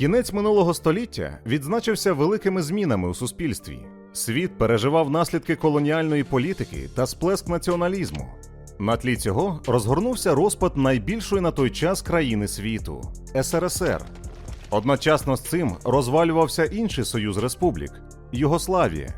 Кінець минулого століття відзначився великими змінами у суспільстві. Світ переживав наслідки колоніальної політики та сплеск націоналізму. На тлі цього розгорнувся розпад найбільшої на той час країни світу СРСР. Одночасно з цим розвалювався інший союз республік Югославія.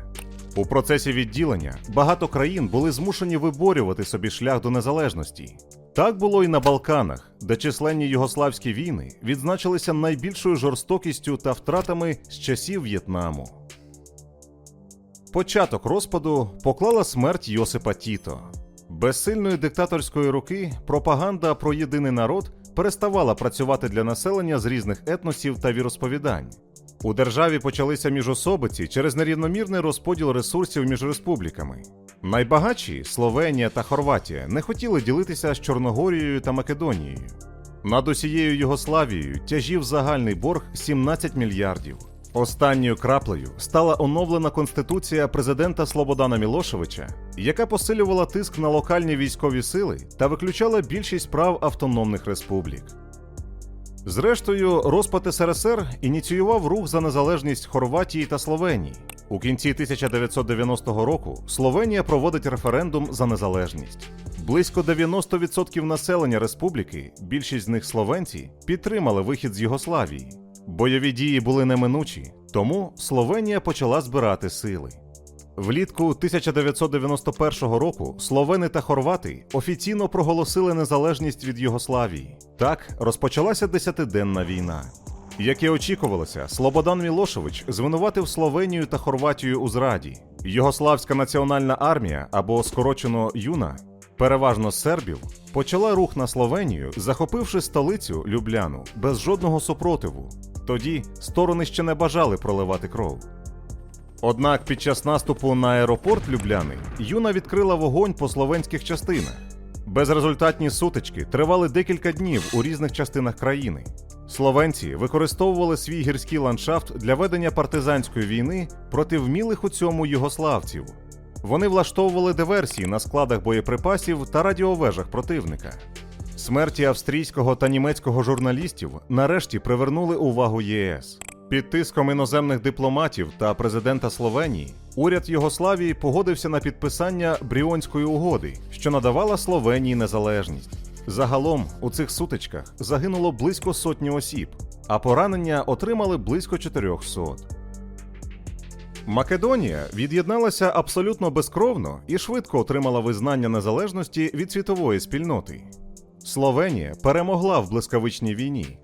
У процесі відділення багато країн були змушені виборювати собі шлях до незалежності. Так було і на Балканах, де численні югославські війни відзначилися найбільшою жорстокістю та втратами з часів В'єтнаму. Початок розпаду поклала смерть Йосипа Тіто. Без сильної диктаторської руки пропаганда про єдиний народ переставала працювати для населення з різних етносів та віросповідань. У державі почалися міжособиці через нерівномірний розподіл ресурсів між республіками. Найбагатші Словенія та Хорватія не хотіли ділитися з Чорногорією та Македонією. Над усією Югославією тяжів загальний борг 17 мільярдів. Останньою краплею стала оновлена конституція президента Слободана Мілошевича, яка посилювала тиск на локальні військові сили та виключала більшість прав автономних республік. Зрештою, розпад СРСР ініціював рух за незалежність Хорватії та Словенії. У кінці 1990 року Словенія проводить референдум за незалежність. Близько 90% населення республіки, більшість з них словенці, підтримали вихід з Югославії. Бойові дії були неминучі, тому Словенія почала збирати сили. Влітку 1991 року словени та хорвати офіційно проголосили незалежність від Югославії. Так розпочалася десятиденна війна. Як і очікувалося, Слободан Мілошевич звинуватив Словенію та Хорватію у зраді. Югославська національна армія або скорочено ЮНА, переважно сербів, почала рух на Словенію, захопивши столицю Любляну без жодного супротиву. Тоді сторони ще не бажали проливати кров. Однак під час наступу на аеропорт Любляни Юна відкрила вогонь по словенських частинах. Безрезультатні сутички тривали декілька днів у різних частинах країни. Словенці використовували свій гірський ландшафт для ведення партизанської війни проти вмілих у цьому югославців. Вони влаштовували диверсії на складах боєприпасів та радіовежах противника. Смерті австрійського та німецького журналістів нарешті привернули увагу ЄС. Під тиском іноземних дипломатів та президента Словенії уряд Югославії погодився на підписання Бріонської угоди, що надавала Словенії незалежність. Загалом у цих сутичках загинуло близько сотні осіб, а поранення отримали близько 400. Македонія від'єдналася абсолютно безкровно і швидко отримала визнання незалежності від світової спільноти. Словенія перемогла в блискавичній війні.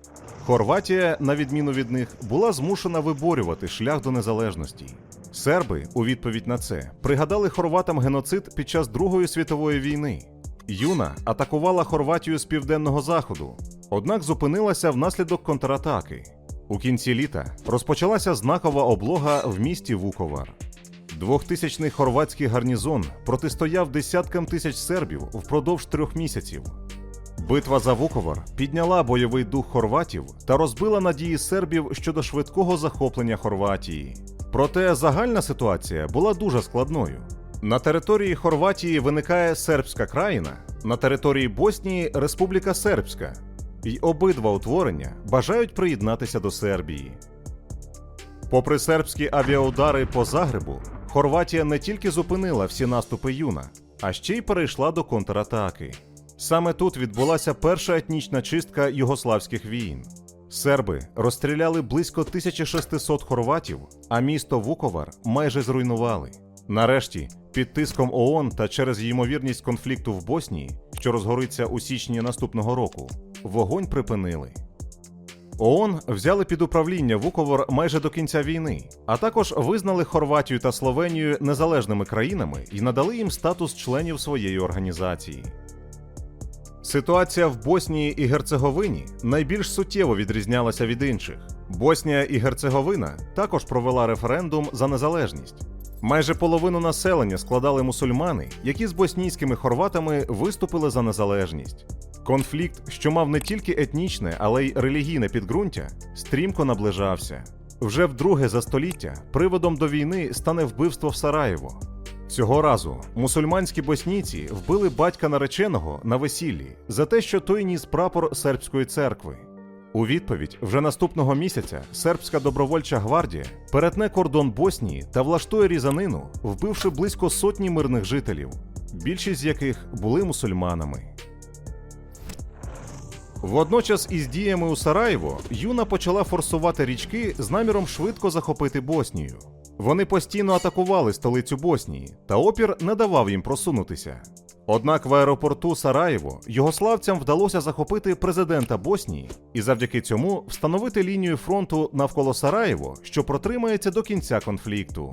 Хорватія, на відміну від них, була змушена виборювати шлях до незалежності. Серби, у відповідь на це, пригадали хорватам геноцид під час Другої світової війни. Юна атакувала Хорватію з південного заходу, однак зупинилася внаслідок контратаки. У кінці літа розпочалася знакова облога в місті Вуковар. Двохтисячний хорватський гарнізон протистояв десяткам тисяч сербів впродовж трьох місяців. Битва за Вуковар підняла бойовий дух хорватів та розбила надії сербів щодо швидкого захоплення Хорватії. Проте загальна ситуація була дуже складною. На території Хорватії виникає сербська країна, на території Боснії Республіка Сербська, і обидва утворення бажають приєднатися до Сербії. Попри сербські авіаудари по Загребу, Хорватія не тільки зупинила всі наступи юна, а ще й перейшла до контратаки. Саме тут відбулася перша етнічна чистка югославських війн. Серби розстріляли близько 1600 хорватів, а місто Вуковар майже зруйнували. Нарешті, під тиском ООН та через ймовірність конфлікту в Боснії, що розгориться у січні наступного року, вогонь припинили. ООН взяли під управління Вуковар майже до кінця війни, а також визнали Хорватію та Словенію незалежними країнами і надали їм статус членів своєї організації. Ситуація в Боснії і Герцеговині найбільш суттєво відрізнялася від інших. Боснія і Герцеговина також провела референдум за незалежність. Майже половину населення складали мусульмани, які з боснійськими хорватами виступили за незалежність. Конфлікт, що мав не тільки етнічне, але й релігійне підґрунтя, стрімко наближався. Вже вдруге за століття приводом до війни стане вбивство в Сараєво. Цього разу мусульманські боснійці вбили батька нареченого на весіллі за те, що той ніс прапор сербської церкви. У відповідь вже наступного місяця сербська добровольча гвардія перетне кордон Боснії та влаштує різанину, вбивши близько сотні мирних жителів, більшість з яких були мусульманами. Водночас із діями у Сараєво Юна почала форсувати річки з наміром швидко захопити Боснію. Вони постійно атакували столицю Боснії, та опір не давав їм просунутися. Однак в аеропорту Сараєво югославцям вдалося захопити президента Боснії і завдяки цьому встановити лінію фронту навколо Сараєво, що протримається до кінця конфлікту.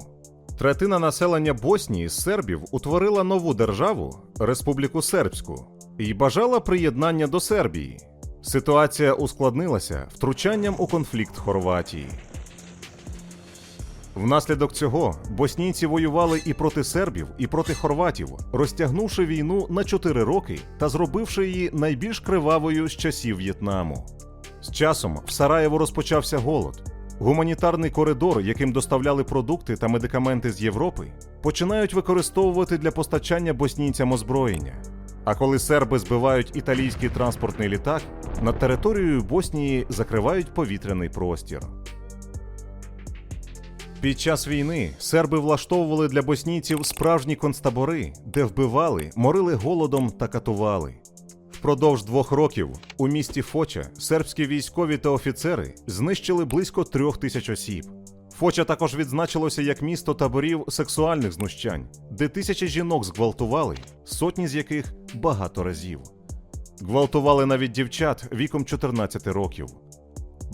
Третина населення Боснії з сербів утворила нову державу Республіку Сербську і бажала приєднання до Сербії. Ситуація ускладнилася втручанням у конфлікт Хорватії. Внаслідок цього боснійці воювали і проти сербів, і проти хорватів, розтягнувши війну на 4 роки та зробивши її найбільш кривавою з часів В'єтнаму. З часом в Сараєво розпочався голод. Гуманітарний коридор, яким доставляли продукти та медикаменти з Європи, починають використовувати для постачання боснійцям озброєння. А коли серби збивають італійський транспортний літак, над територією Боснії закривають повітряний простір. Під час війни серби влаштовували для боснійців справжні концтабори, де вбивали, морили голодом та катували. Впродовж двох років у місті Фоча сербські військові та офіцери знищили близько трьох тисяч осіб. Фоча також відзначилося як місто таборів сексуальних знущань, де тисячі жінок зґвалтували, сотні з яких багато разів. Гвалтували навіть дівчат віком 14 років.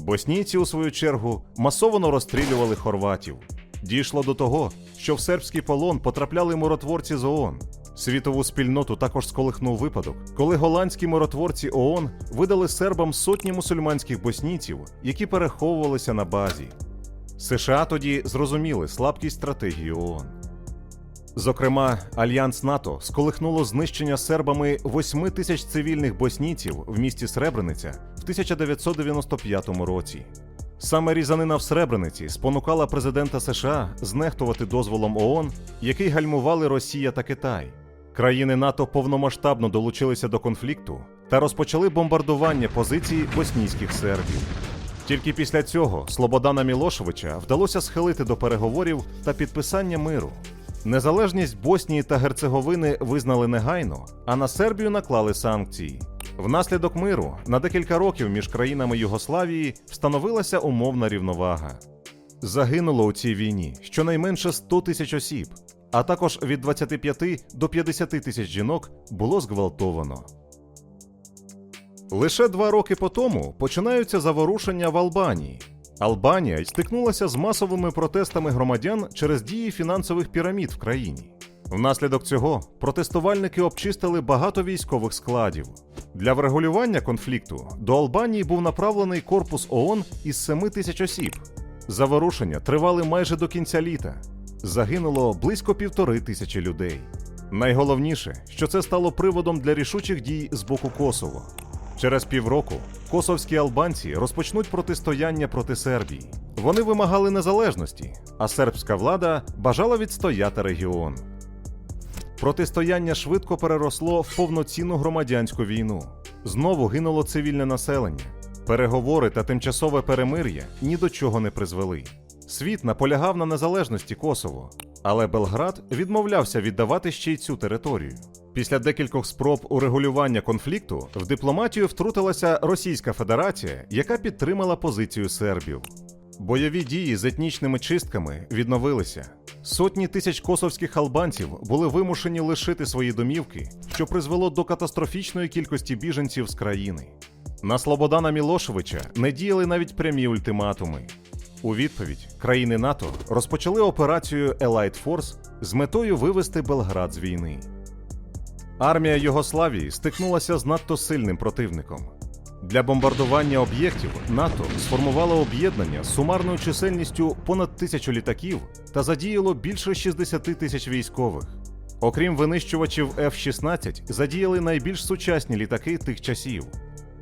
Боснійці, у свою чергу, масово розстрілювали хорватів. Дійшло до того, що в сербський полон потрапляли миротворці з ООН. Світову спільноту також сколихнув випадок, коли голландські миротворці ООН видали сербам сотні мусульманських боснійців, які переховувалися на базі. США тоді зрозуміли слабкість стратегії ООН. Зокрема, альянс НАТО сколихнуло знищення сербами 8 тисяч цивільних боснійців в місті Сребрениця в 1995 році. Саме різанина в Сребрениці спонукала президента США знехтувати дозволом ООН, який гальмували Росія та Китай. Країни НАТО повномасштабно долучилися до конфлікту та розпочали бомбардування позицій боснійських сербів. Тільки після цього Слободана Мілошевича вдалося схилити до переговорів та підписання миру. Незалежність Боснії та Герцеговини визнали негайно, а на Сербію наклали санкції. Внаслідок миру на декілька років між країнами Югославії встановилася умовна рівновага. Загинуло у цій війні щонайменше 100 тисяч осіб, а також від 25 до 50 тисяч жінок було зґвалтовано. Лише два роки по тому починаються заворушення в Албанії. Албанія стикнулася з масовими протестами громадян через дії фінансових пірамід в країні. Внаслідок цього протестувальники обчистили багато військових складів. Для врегулювання конфлікту до Албанії був направлений корпус ООН із 7 тисяч осіб. Заворушення тривали майже до кінця літа. Загинуло близько півтори тисячі людей. Найголовніше, що це стало приводом для рішучих дій з боку Косово. Через півроку косовські албанці розпочнуть протистояння проти Сербії. Вони вимагали незалежності, а сербська влада бажала відстояти регіон. Протистояння швидко переросло в повноцінну громадянську війну. Знову гинуло цивільне населення. Переговори та тимчасове перемир'я ні до чого не призвели. Світ наполягав на незалежності Косово, але Белград відмовлявся віддавати ще й цю територію. Після декількох спроб урегулювання конфлікту в дипломатію втрутилася Російська Федерація, яка підтримала позицію сербів. Бойові дії з етнічними чистками відновилися. Сотні тисяч косовських албанців були вимушені лишити свої домівки, що призвело до катастрофічної кількості біженців з країни. На Слободана Мілошевича не діяли навіть прямі ультиматуми. У відповідь країни НАТО розпочали операцію Allied Force з метою вивести Белград з війни. Армія Югославії стикнулася з надто сильним противником. Для бомбардування об'єктів НАТО сформувало об'єднання з сумарною чисельністю понад тисячу літаків та задіяло більше 60 тисяч військових. Окрім винищувачів F-16, задіяли найбільш сучасні літаки тих часів.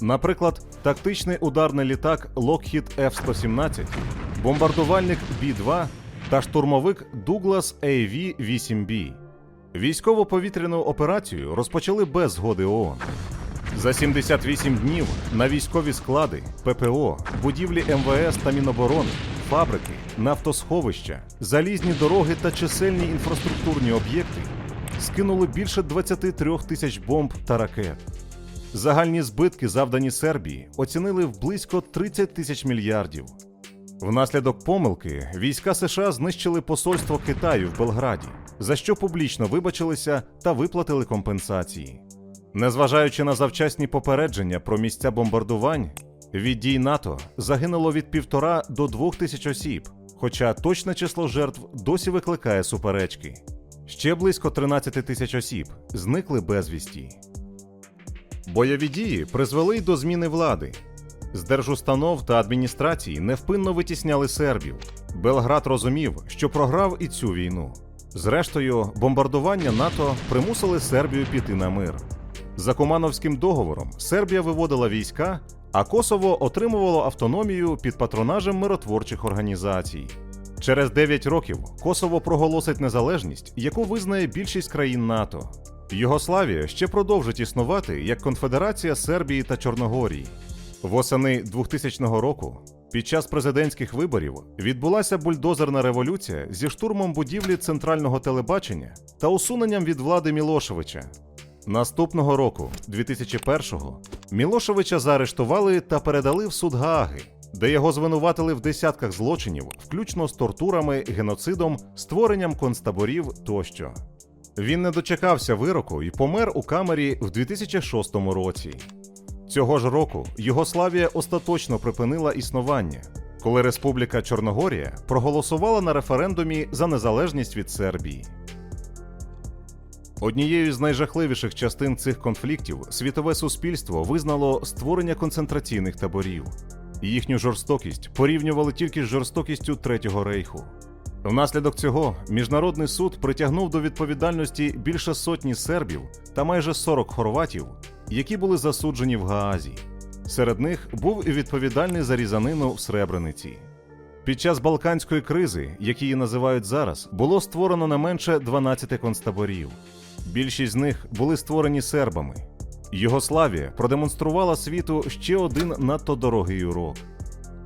Наприклад, тактичний ударний літак Lockheed F-117, бомбардувальник B-2 та штурмовик Douglas AV-8B. Військово-повітряну операцію розпочали без згоди ООН. За 78 днів на військові склади, ППО, будівлі МВС та Міноборони, фабрики, нафтосховища, залізні дороги та чисельні інфраструктурні об'єкти скинули більше 23 тисяч бомб та ракет. Загальні збитки, завдані Сербії, оцінили в близько 30 тисяч мільярдів. Внаслідок помилки війська США знищили посольство Китаю в Белграді, за що публічно вибачилися та виплатили компенсації. Незважаючи на завчасні попередження про місця бомбардувань, від дій НАТО загинуло від півтора до двох тисяч осіб, хоча точне число жертв досі викликає суперечки. Ще близько 13 тисяч осіб зникли безвісті. Бойові дії призвели й до зміни влади. З держустанов та адміністрації невпинно витісняли сербів. Белград розумів, що програв і цю війну. Зрештою, бомбардування НАТО примусили Сербію піти на мир. За Кумановським договором Сербія виводила війська, а Косово отримувало автономію під патронажем миротворчих організацій. Через 9 років Косово проголосить незалежність, яку визнає більшість країн НАТО. Югославія ще продовжить існувати як конфедерація Сербії та Чорногорії. Восени 2000 року під час президентських виборів відбулася бульдозерна революція зі штурмом будівлі центрального телебачення та усуненням від влади Мілошевича. Наступного року, 2001-го, Мілошевича заарештували та передали в суд Гааги, де його звинуватили в десятках злочинів, включно з тортурами, геноцидом, створенням концтаборів тощо. Він не дочекався вироку і помер у камері в 2006 році. Цього ж року Югославія остаточно припинила існування, коли Республіка Чорногорія проголосувала на референдумі за незалежність від Сербії. Однією з найжахливіших частин цих конфліктів світове суспільство визнало створення концентраційних таборів. Їхню жорстокість порівнювали тільки з жорстокістю Третього рейху. Внаслідок цього міжнародний суд притягнув до відповідальності більше сотні сербів та майже 40 хорватів, які були засуджені в Гаазі. Серед них був і відповідальний за різанину в Сребрениці. Під час Балканської кризи, як її називають зараз, було створено не менше 12 концтаборів. Більшість з них були створені сербами. Югославія продемонструвала світу ще один надто дорогий урок.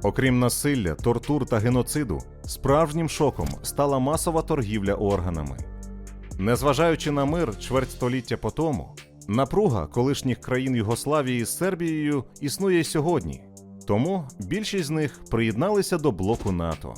Окрім насилля, тортур та геноциду, справжнім шоком стала масова торгівля органами. Незважаючи на мир чверть століття по тому, напруга колишніх країн Югославії з Сербією існує сьогодні, тому більшість з них приєдналися до блоку НАТО.